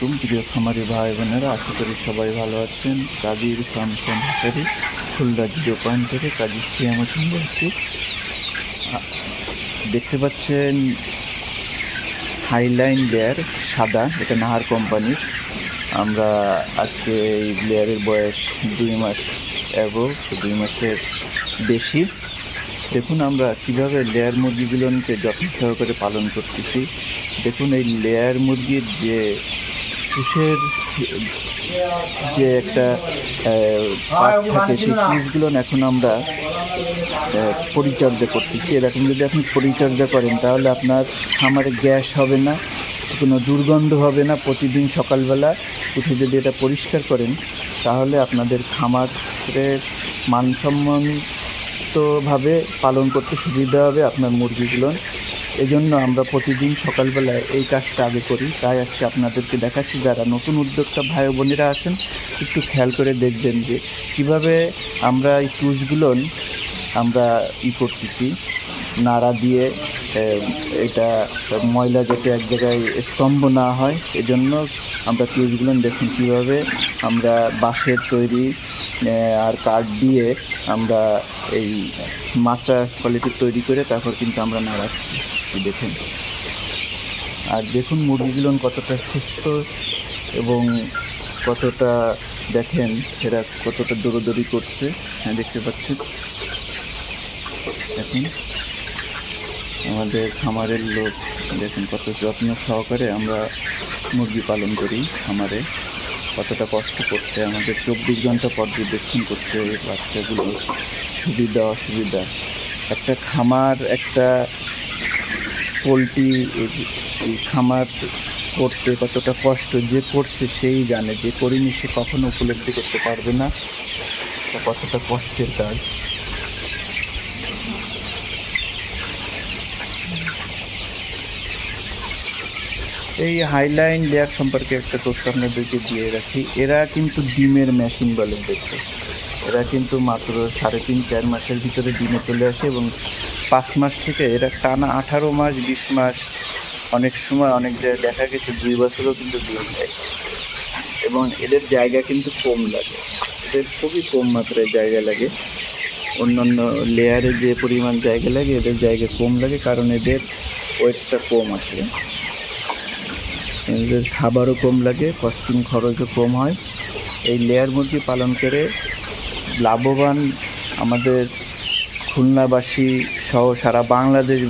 আলাইকুম। প্রিয় খামারি ভাই বোনেরা, আশা করি সবাই ভালো আছেন। কাজীর ফার্ম হাসারি, খুলনা জিরো পয়েন্ট থেকে কাজী সিয়াম হোসেন দেখতে পাচ্ছেন হাইলাইন লেয়ার সাদা, এটা নাহার কোম্পানির। আমরা আজকে এই লেয়ারের বয়স দুই মাস অ্যাবো দুই মাসের বেশি। দেখুন আমরা কীভাবে লেয়ার মুরগিগুলোকে যত্ন সহকারে পালন করতেছি। দেখুন এই লেয়ার মুরগির যে পুষের যে একটা পার্ট থাকে সেই পুষগুলো এখন আমরা পরিচর্যা করতেছি। এরকম যদি আপনি পরিচর্যা করেন, তাহলে আপনার খামারে গ্যাস হবে না, কোনো দুর্গন্ধ হবে না। প্রতিদিন সকালবেলা উঠে যদি এটা পরিষ্কার করেন, তাহলে আপনাদের খামারের মানসম্মতভাবে পালন করতে সুবিধা হবে, আপনার মুরগিগুলো এই জন্য আমরা প্রতিদিন সকালবেলায় এই কাজটা আগে করি। তাই আজকে আপনাদেরকে দেখাচ্ছি যারা নতুন উদ্যোক্তা ভাই বোনেরা আছেন, একটু খেয়াল করে দেখবেন যে কীভাবে আমরা এই টুসগুলো আমরা ই করতেছি, নাড়া দিয়ে এটা ময়লা যাতে এক জায়গায় স্তম্ভ না হয়, এজন্য আমরা টুসগুলো দেখুন কীভাবে আমরা বাঁশের তৈরি আর কাঠ দিয়ে আমরা এই মাচা কোয়ালিটির তৈরি করে তারপর কিন্তু আমরা নাড়াচ্ছি। দেখুন। আর দেখুন মুরগিগুলো কতটা সুস্থ এবং কতটা দেখেন, এরা কতটা দৌড়দৌড়ি করছে হ্যাঁ দেখতে পাচ্ছেন? দেখুন। আমাদের খামারের লোক দেখুন কত যত্ন সহকারে আমরা মুরগি পালন করি খামারে। কতটা কষ্ট করতে, আমাদের চব্বিশ ঘণ্টা পর্যবেক্ষণ করতে বাচ্চাগুলো সুবিধা, অসুবিধা। একটা খামার, একটা পোলট্রি, এই- খামার করতে কতটা কষ্ট, যে করছে সেই জানে, যে করিনি সে কখনো উপলব্ধি করতে পারবে না। কতটা কষ্টের কাজ। এই হাইলাইন লেয়ার সম্পর্কে একটা তথ্য আপনাদেরকে দিয়ে রাখি। এরা কিন্তু ডিমের মেশিন বলে দেখতে। এরা কিন্তু মাত্র সাড়ে তিন, চার মাসের ভিতরে ডিমে চলে আসে এবং পাঁচ মাস থেকে এরা টানা আঠারো মাস, বিশ মাস, অনেক সময় অনেক জায়গায় দেখা গেছে, দুই বছরও কিন্তু ডিম দেয়। এবং এদের জায়গা কিন্তু কম লাগে। এদের খুবই কম মাত্রায় জায়গা লাগে। অন্যান্য লেয়ারে যে পরিমাণ জায়গা লাগে, এদের জায়গা কম লাগে কারণ এদের ওয়েটটা কম আসে। খাবারও কম লাগে কস্টিং খরচও কম হয়। এই লেয়ার মুরগি পালন করে লাভবান আমাদের খুলনাবাসী সহ সারা বাংলাদেশ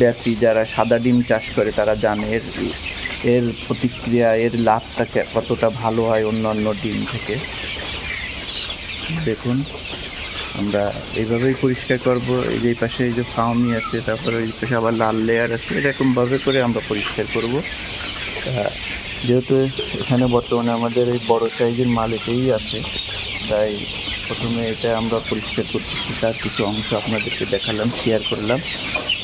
ব্যাপী যারা সাদা ডিম চাষ করে তারা জানে এর এর প্রতিক্রিয়া, এর লাভটা কতটা ভালো হয় অন্যান্য ডিম থেকে। দেখুন, আমরা এইভাবেই পরিষ্কার করব। এই যে এই পাশে এই যে ফাউমি আছে, তারপরে ওই পাশে আবার লাল লেয়ার আছে, এরকমভাবে করে আমরা পরিষ্কার করব। যেহেতু এখানে বর্তমানে আমাদের এই বড় সাইজের মাল এটাই আছে, তাই প্রথমে এটা আমরা পরিষ্কার করতেছি, তার কিছু অংশ আপনাদেরকে দেখালাম শেয়ার করলাম।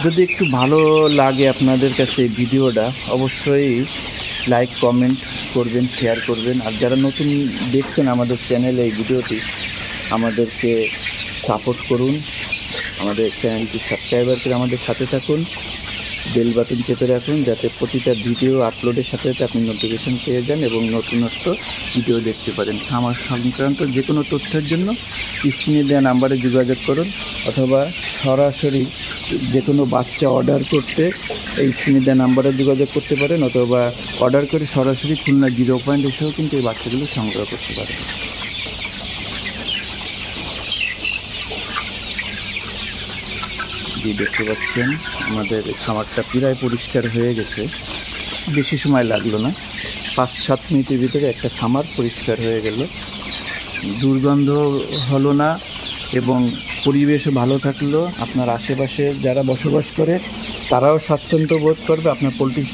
যদি একটু ভালো লাগে আপনাদের কাছে এই ভিডিওটা, অবশ্যই লাইক কমেন্ট করবেন শেয়ার করবেন, আর যারা নতুন দেখছেন আমাদের চ্যানেলে এই ভিডিওটি, আমাদেরকে সাপোর্ট করুন, আমাদের চ্যানেলটি সাবস্ক্রাইবার করে আমাদের সাথে থাকুন বেল বাটন চেপে রাখুন যাতে প্রতিটা ভিডিও আপলোডের সাথে সাথে আপনি নোটিফিকেশন পেয়ে যান এবং নতুনত্ব ভিডিও দেখতে পারেন। খামার সংক্রান্ত যে কোনো তথ্যের জন্য স্ক্রিনে দেওয়া নাম্বারে যোগাযোগ করুন অথবা সরাসরি যে কোনো বাচ্চা অর্ডার করতে এই স্ক্রিনে দেওয়া নাম্বারে যোগাযোগ করতে পারেন অথবা অর্ডার করে সরাসরি খুলনা জিরো পয়েন্ট এসেও কিন্তু এই বাচ্চাগুলো সংগ্রহ করতে পারেন। যে দেখতে পাচ্ছেন, আমাদের খামারটা প্রায় পরিষ্কার হয়ে গেছে। বেশি সময় লাগল না। পাঁচ, সাত মিনিটের ভিতরে একটা খামার পরিষ্কার হয়ে গেল। দুর্গন্ধ হলো না এবং পরিবেশও ভালো থাকল। আপনার আশেপাশে যারা বসবাস করে, তারাও স্বাচ্ছন্দ্য বোধ করবে। আপনার পোলট্রি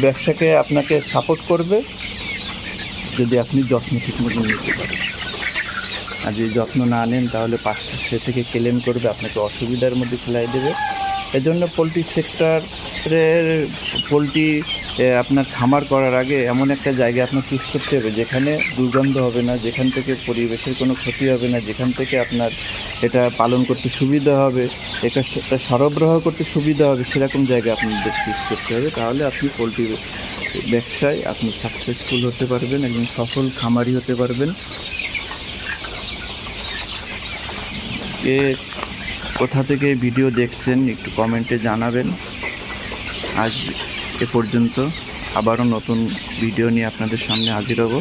ব্যবসাকে আপনাকে সাপোর্ট করবে। যদি আপনি যত্ন ঠিকমতো নিতে পারেন। আর যদি যত্ন না নেন, তাহলে পাশে থেকে ক্লেম করবে, আপনাকে অসুবিধার মধ্যে ফেলাই দেবে। এজন্য পোলট্রি সেক্টরের পোলট্রি আপনার খামার করার আগে এমন একটা জায়গা আপনার চুজ করতে হবে, যেখানে দুর্গন্ধ হবে না, যেখান থেকে পরিবেশের কোনো ক্ষতি হবে না, যেখান থেকে আপনার এটা পালন করতে সুবিধা হবে, এটা এটা সরবরাহ করতে সুবিধা হবে, সেরকম জায়গা আপনাদের চুজ করতে হবে। তাহলে আপনি পোলট্রি ব্যবসায় আপনি সাকসেসফুল হতে পারবেন, একজন সফল খামারি হতে পারবেন। কে কোথা থেকে ভিডিও দেখছেন একটু কমেন্টে জানাবেন। আজ এ পর্যন্ত আবারও নতুন ভিডিও নিয়ে আপনাদের সামনে হাজির হব।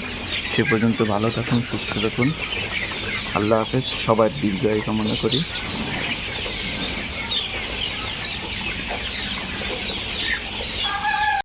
সে পর্যন্ত ভালো থাকুন, সুস্থ থাকুন। আল্লাহ হাফেজ, সবার দীর্ঘায়ু কামনা করি।